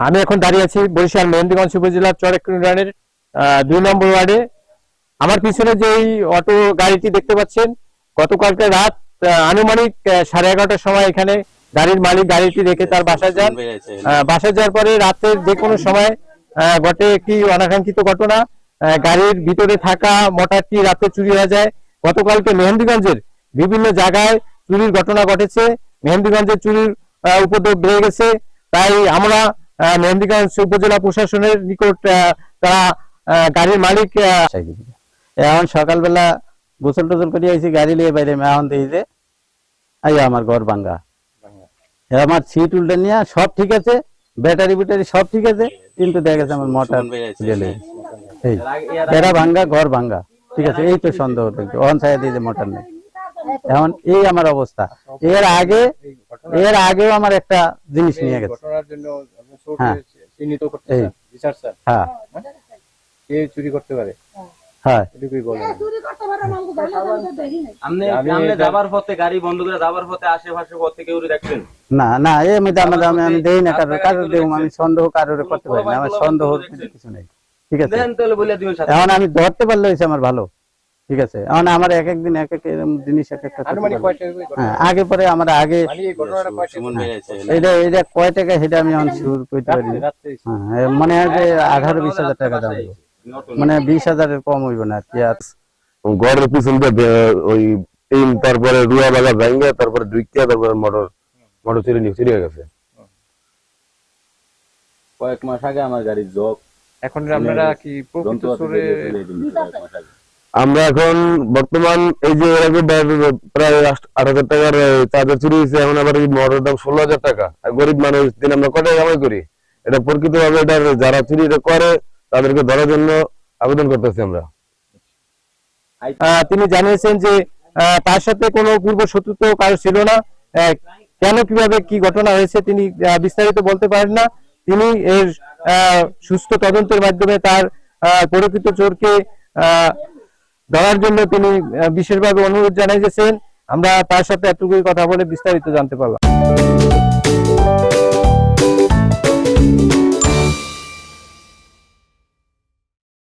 আমি এখন দাঁড়িয়ে আছি বরিশাল মেহেন্দিগঞ্জ উপজেলার চরেক ইউনিয়নের দুই নম্বর ওয়ার্ডে। আমার পিছনে যে অটো গাড়িটি দেখতে পাচ্ছেন, গতকালকে রাত আনুমানিক সাড়ে এগারোটার সময় এখানে গাড়ির মালিক গাড়িটি রেখে তার বাসায় যান। বাসায় যাওয়ার পরে রাতের যে কোনো সময় ঘটে একটি অনাকাঙ্ক্ষিত ঘটনা গাড়ির ভিতরে থাকা মোটরটি রাতে চুরি হয়ে যায়। গতকালকে মেহেন্দিগঞ্জের বিভিন্ন জায়গায় চুরির ঘটনা ঘটেছে। মেহেন্দিগঞ্জের চুরির উপদ্রব বেড়ে গেছে। তাই আমরা মেহেন্দিগঞ্জ উপজেলা প্রশাসনের নিকট তারা গাড়ির মালিক এখন সকালবেলা গোসল টোসল করে আইছি গাড়ি নিয়ে বাইরে এখন দেখি যে আই আমার ঘর ভাঙ্গা। আমার সিট উল্টে নিয়ে সব ঠিক আছে ব্যাটারি ব্যাটারি সব ঠিক আছে কিন্তু দেখা গেছে আমার মোটর গেলে। এই বেড়া ভাঙ্গা ঘর ভাঙ্গা ঠিক আছে এই তো সন্দেহ অন সাইড দিয়ে মোটর নেই। এখন এই আমার অবস্থা এর আগে এর আগেও আমার একটা জিনিস নিয়ে গেছে। হ্যাঁ। চিহ্নিত করতে এই। স্যার। হ্যাঁ। কে চুরি করতে পারে? হ্যাঁ। এটুকুই বলেন আপনি আমি যাবার পথে গাড়ি বন্ধ করে যাবার পথে আশেপাশে পথে কেউ দেখছেন না না আমি আমি আমি আমি দেই না কারোর কারোর দেব আমি সন্দেহ কারোর করতে পারি না আমার সন্দেহ কিছু নেই। ঠিক আছে। দেন তাহলে বলে দিবেন এখন আমি ধরতে পারলে হয়েছে আমার ভালো। ঠিক আছে? এখন আমার এক এক দিন এক এক জিনিস এক একটা? হ্যাঁ আগে পরে আমার আগে মানে ঘটনাটা কয়টা এটা এটা কয় টাকা সেটা আমি এখন শুরু করতে পারি হ্যাঁ এ মনে হয় যে আঠারো বিশ হাজার টাকা দাম। মানে বিশ হাজারের কম হইব না কি আর ঘরের পিছন দিয়ে ওই টিন তারপরে রুয়া লাগা ভেঙ্গে তারপরে ঢুকিয়া তারপরে মোটর মোটর চুরি নিয়ে চুরি হয়ে গেছে। কয়েক মাস আগে আমার গাড়ির জগ এখন আপনারা কি প্রকৃত চোরে আমরা এখন বর্তমান এই যে এর প্রায় আট হাজার টাকার চার্জার চুরি হয়েছে এখন আবার এই মোটর দাম ষোলো হাজার টাকা। আর গরিব মানুষ দিন আমরা কত কামাই করি? এটা প্রকৃত ভাবে এটার যারা চুরি এটা করে তাদেরকে ধরার জন্য আবেদন করতেছি আমরা। তিনি জানিয়েছেন যে তার সাথে কোনো পূর্ব শত্রুতা কারও ছিল না। কেন কীভাবে কি ঘটনা হয়েছে তিনি বিস্তারিত বলতে পারেন না। তিনি এর সুস্থ তদন্তের মাধ্যমে তার আহ, পরিচিত চোরকে ধরার জন্য তিনি বিশেষভাবে অনুরোধ জানিয়েছেন আমরা তার সাথে এতটুকুই কথা বলে বিস্তারিত জানতে পারলাম।